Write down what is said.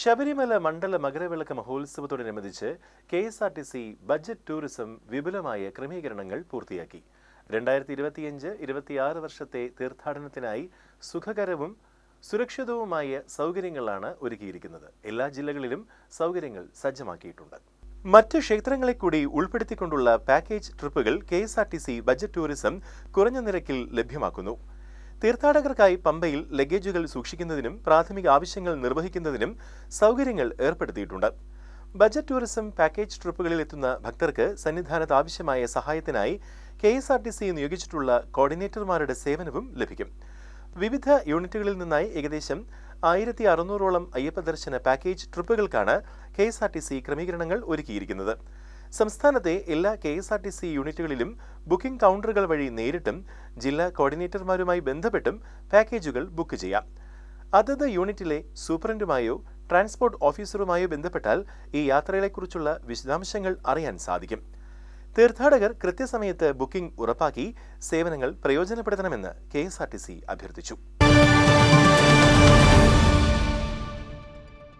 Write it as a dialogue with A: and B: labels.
A: Sabarimala Mandala Makaravilakku മഹോത്സവത്തോടനുബന്ധിച്ച് K S R T C budget tourism വിപുലമായ ക്രമീകരണങ്ങൾ പൂർത്തിയാക്കി. രണ്ടായിരത്തി ഇരുപത്തിയഞ്ച് ഇരുപത്തിയാറ് വർഷത്തെ തീർത്ഥാടനത്തിനായി സുഖകരവും സുരക്ഷിതവുമായ സൗകര്യങ്ങളാണ് ഒരുക്കിയിരിക്കുന്നത്. എല്ലാ ജില്ലകളിലും സൗകര്യങ്ങൾ സജ്ജമാക്കിയിട്ടുണ്ട്. മറ്റ് ക്ഷേത്രങ്ങളെ കൂടി ഉൾപ്പെടുത്തിക്കൊണ്ടുള്ള package ട്രിപ്പുകൾ K S R T C budget tourism കുറഞ്ഞ നിരക്കിൽ ലഭ്യമാക്കുന്നു. തീർത്ഥാടകർക്കായി പമ്പയിൽ ലഗേജുകൾ സൂക്ഷിക്കുന്നതിനും പ്രാഥമിക ആവശ്യങ്ങൾ നിർവഹിക്കുന്നതിനും സൗകര്യങ്ങൾ ഏർപ്പെടുത്തിയിട്ടുണ്ട്. ബജറ്റ് ടൂറിസം പാക്കേജ് ട്രിപ്പുകളിൽ എത്തുന്ന ഭക്തർക്ക് സന്നിധാനത്ത് ആവശ്യമായ സഹായത്തിനായി K S R T C നിയോഗിച്ചിട്ടുള്ള കോർഡിനേറ്റർമാരുടെ സേവനവും ലഭിക്കും. വിവിധ യൂണിറ്റുകളിൽ നിന്നായി ഏകദേശം ആയിരത്തി അറുന്നൂറോളം അയ്യപ്പ ദർശന package ട്രിപ്പുകൾക്കാണ് K S R T C ക്രമീകരണങ്ങൾ ഒരുക്കിയിരിക്കുന്നത്. സംസ്ഥാനത്തെ എല്ലാ K S R T C യൂണിറ്റുകളിലും booking കൗണ്ടറുകൾ വഴി നേരിട്ടും ജില്ലാ കോർഡിനേറ്റർമാരുമായി ബന്ധപ്പെട്ടും പാക്കേജുകൾ ബുക്ക് ചെയ്യാം. അതത് യൂണിറ്റിലെ സൂപ്രണ്ടുമായോ ട്രാൻസ്പോർട്ട് ഓഫീസറുമായോ ബന്ധപ്പെട്ടാൽ ഈ യാത്രകളെക്കുറിച്ചുള്ള വിശദാംശങ്ങൾ അറിയാൻ സാധിക്കും. തീർത്ഥാടകർ കൃത്യസമയത്ത് ബുക്കിംഗ് ഉറപ്പാക്കി സേവനങ്ങൾ പ്രയോജനപ്പെടുത്തണമെന്ന് കെ അഭ്യർത്ഥിച്ചു.